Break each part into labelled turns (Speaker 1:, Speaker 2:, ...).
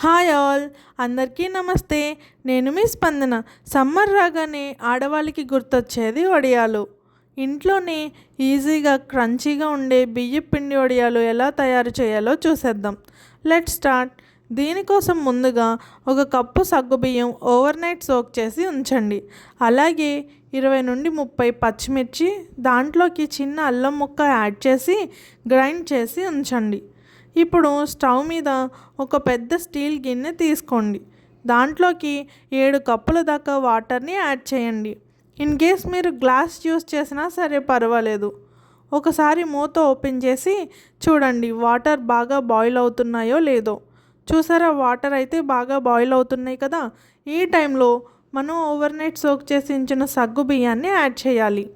Speaker 1: Hi all అందరికీ నమస్తే. నేను మీ స్పందన. సమ్మర్ రాగానే ఆడవాళ్ళకి గుర్తొచ్చేది వడియాలు. ఇంట్లోనే ఈజీగా క్రంచీగా ఉండే బియ్య పిండి వడియాలు ఎలా తయారు చేయాలో చూసేద్దాం. Let start. దీనికోసం ముందుగా ఒక కప్పు సగ్గుబియ్యం ఓవర్ నైట్ సోక్ చేసి ఉంచండి. అలాగే ఇరవై నుండి ముప్పై పచ్చిమిర్చి దాంట్లోకి చిన్న అల్లం ముక్క యాడ్ చేసి గ్రైండ్ చేసి ఉంచండి. ఇప్పుడు స్టవ్ మీద ఒక పెద్ద స్టీల్ గిన్నె తీసుకోండి. దాంట్లోకి ఏడు కప్పుల దాకా వాటర్ని యాడ్ చేయండి. ఇన్ కేస్ మీరు గ్లాస్ యూస్ చేసినా సరే పర్వాలేదు. ఒకసారి మూత ఓపెన్ చేసి చూడండి వాటర్ బాగా బాయిల్ అవుతున్నాయో లేదో. చూసారా వాటర్ అయితే బాగా బాయిల్ అవుతున్నాయి కదా? ఈ టైంలో మనం ఓవర్ నైట్ సోక్ చేసి ఉంచిన సగ్గు బియ్యాన్ని యాడ్ చేయాలి.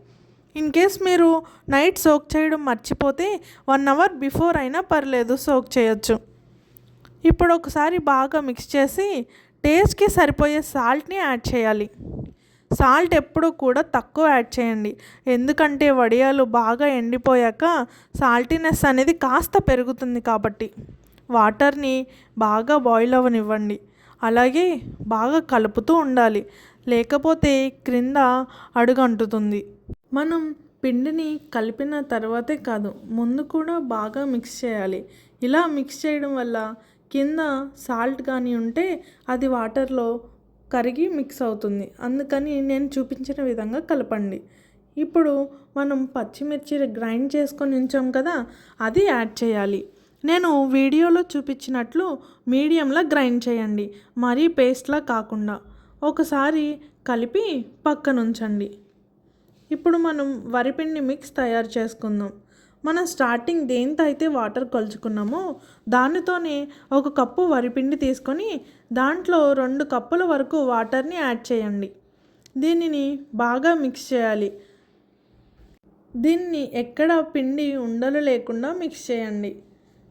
Speaker 1: ఇన్ కేస్ మీరు నైట్ సోక్ చేయడం మర్చిపోతే వన్ అవర్ బిఫోర్ అయినా పర్లేదు సోక్ చేయొచ్చు. ఇప్పుడు ఒకసారి బాగా మిక్స్ చేసి టేస్ట్కి సరిపోయే సాల్ట్ని యాడ్ చేయాలి. సాల్ట్ ఎప్పుడు కూడా తక్కువ యాడ్ చేయండి. ఎందుకంటే వడియాలు బాగా ఎండిపోయాక సాల్టీనెస్ అనేది కాస్త పెరుగుతుంది కాబట్టి. వాటర్ని బాగా బాయిల్ అవ్వనివ్వండి. అలాగే బాగా కలుపుతూ ఉండాలి. లేకపోతే క్రింద అడుగంటుతుంది. మనం పిండిని కలిపిన తర్వాతే కాదు ముందు కూడా బాగా మిక్స్ చేయాలి. ఇలా మిక్స్ చేయడం వల్ల కింద సాల్ట్ కానీ ఉంటే అది వాటర్లో కరిగి మిక్స్ అవుతుంది. అందుకని నేను చూపించిన విధంగా కలపండి. ఇప్పుడు మనం పచ్చిమిర్చి గ్రైండ్ చేసుకొని ఉంచాం కదా అది యాడ్ చేయాలి. నేను వీడియోలో చూపించినట్లు మీడియంలో గ్రైండ్ చేయండి. మరీ పేస్ట్లా కాకుండా. ఒకసారి కలిపి పక్కనుంచండి. ఇప్పుడు మనం వరిపిండి మిక్స్ తయారు చేసుకుందాం. మనం స్టార్టింగ్ దేంతో అయితే వాటర్ కొలుచుకున్నామో దానితోనే ఒక కప్పు వరిపిండి తీసుకొని దాంట్లో రెండు కప్పుల వరకు వాటర్ని యాడ్ చేయండి. దీనిని బాగా మిక్స్ చేయాలి. దీన్ని ఎక్కడ పిండి ఉండలు లేకుండా మిక్స్ చేయండి.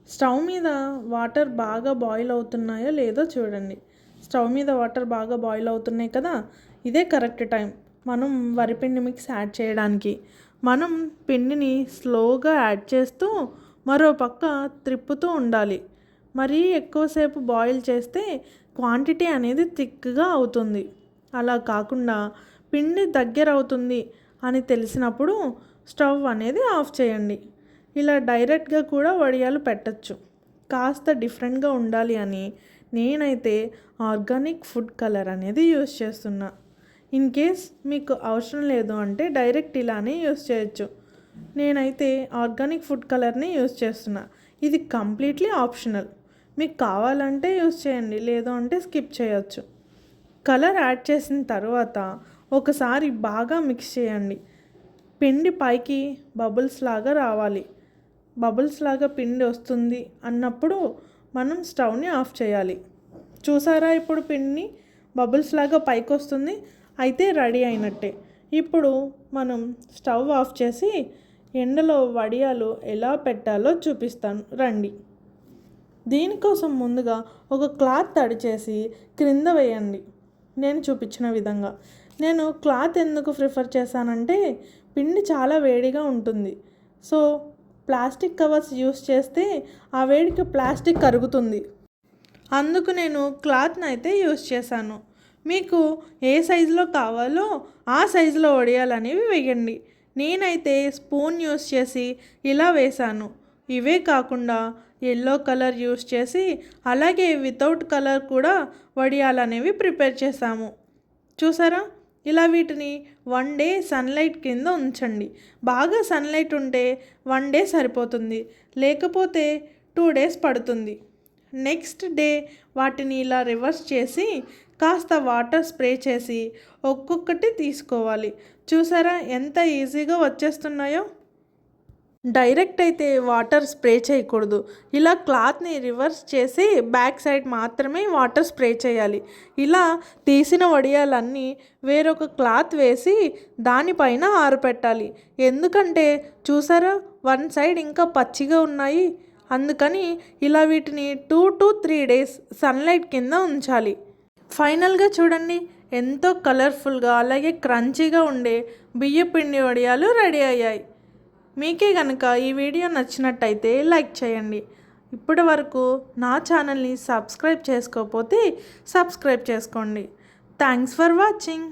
Speaker 1: స్టవ్ మీద వాటర్ బాగా బాయిల్ అవుతున్నాయో లేదో చూడండి. స్టవ్ మీద వాటర్ బాగా బాయిల్ అవుతున్నాయి కదా? ఇదే కరెక్ట్ టైం. మనం వరిపిండి మిక్స్ యాడ్ చేయడానికి. మనం పిండిని స్లోగా యాడ్ చేస్తూ మరో పక్క త్రిప్పుతూ ఉండాలి. మరీ ఎక్కువసేపు బాయిల్ చేస్తే క్వాంటిటీ అనేది థిక్గా అవుతుంది. అలా కాకుండా పిండి దగ్గర అవుతుంది అని తెలిసినప్పుడు స్టవ్ అనేది ఆఫ్ చేయండి. ఇలా డైరెక్ట్గా కూడా వడియాలు పెట్టచ్చు. కాస్త డిఫరెంట్గా ఉండాలి అని నేనైతే ఆర్గానిక్ ఫుడ్ కలర్ అనేది యూస్ చేస్తున్నా. ఇన్ కేస్ మీకు అవసరం లేదు అంటే డైరెక్ట్ ఇలానే యూస్ చేయొచ్చు. నేనైతే ఆర్గానిక్ ఫుడ్ కలర్ని యూస్ చేస్తున్నా. ఇది కంప్లీట్లీ ఆప్షనల్. మీకు కావాలంటే యూస్ చేయండి లేదు అంటే స్కిప్ చేయొచ్చు. కలర్ యాడ్ చేసిన తర్వాత ఒకసారి బాగా మిక్స్ చేయండి. పిండి పైకి బబుల్స్ లాగా రావాలి. బబుల్స్ లాగా పిండి వస్తుంది అన్నప్పుడు మనం స్టవ్ని ఆఫ్ చేయాలి. చూసారా ఇప్పుడు పిండిని బబుల్స్ లాగా పైకి వస్తుంది అయితే రెడీ అయినట్టే. ఇప్పుడు మనం స్టవ్ ఆఫ్ చేసి ఎండలో వడియాలు ఎలా పెట్టాలో చూపిస్తాను. రండి. దీనికోసం ముందుగా ఒక క్లాత్ తడి చేసి క్రింద వేయండి. నేను చూపించిన విధంగా. నేను క్లాత్ ఎందుకు ప్రిఫర్ చేశానంటే పిండి చాలా వేడిగా ఉంటుంది. సో ప్లాస్టిక్ కవర్స్ యూస్ చేస్తే ఆ వేడికి ప్లాస్టిక్ కరుగుతుంది. అందుకు నేను క్లాత్ని అయితే యూస్ చేశాను. మీకు ఏ సైజులో కావాలో ఆ సైజులో వడియాలనేవి వేయండి. నేనైతే స్పూన్ యూస్ చేసి ఇలా వేశాను. ఇవే కాకుండా ఎల్లో కలర్ యూస్ చేసి అలాగే వితౌట్ కలర్ కూడా వడియాలనేవి ప్రిపేర్ చేశాము. చూసారా? ఇలా వీటిని వన్ డే సన్లైట్ కింద ఉంచండి. బాగా సన్లైట్ ఉంటే వన్ డే సరిపోతుంది. లేకపోతే టూ డేస్ పడుతుంది. నెక్స్ట్ డే వాటిని ఇలా రివర్స్ చేసి కాస్త వాటర్ స్ప్రే చేసి ఒక్కొక్కటి తీసుకోవాలి. చూసారా ఎంత ఈజీగా వచ్చేస్తున్నాయో? డైరెక్ట్ అయితే వాటర్ స్ప్రే చేయకూడదు. ఇలా క్లాత్ని రివర్స్ చేసి బ్యాక్ సైడ్ మాత్రమే వాటర్ స్ప్రే చేయాలి. ఇలా తీసిన వడియాలన్నీ వేరొక క్లాత్ వేసి దానిపైన ఆరపెట్టాలి. ఎందుకంటే చూసారా వన్ సైడ్ ఇంకా పచ్చిగా ఉన్నాయి. అందుకని ఇలా వీటిని two to three days sunlight కింద ఉంచాలి. ఫైనల్గా చూడండి. ఎంతో కలర్ఫుల్గా అలాగే క్రంచీగా ఉండే బియ్య పిండి వడియాలు రెడీ అయ్యాయి. మీకే కనుక ఈ వీడియో నచ్చినట్టయితే లైక్ చేయండి. ఇప్పటి వరకు నా ఛానల్ని సబ్స్క్రైబ్ చేసుకోకపోతే సబ్స్క్రైబ్ చేసుకోండి. Thanks for watching.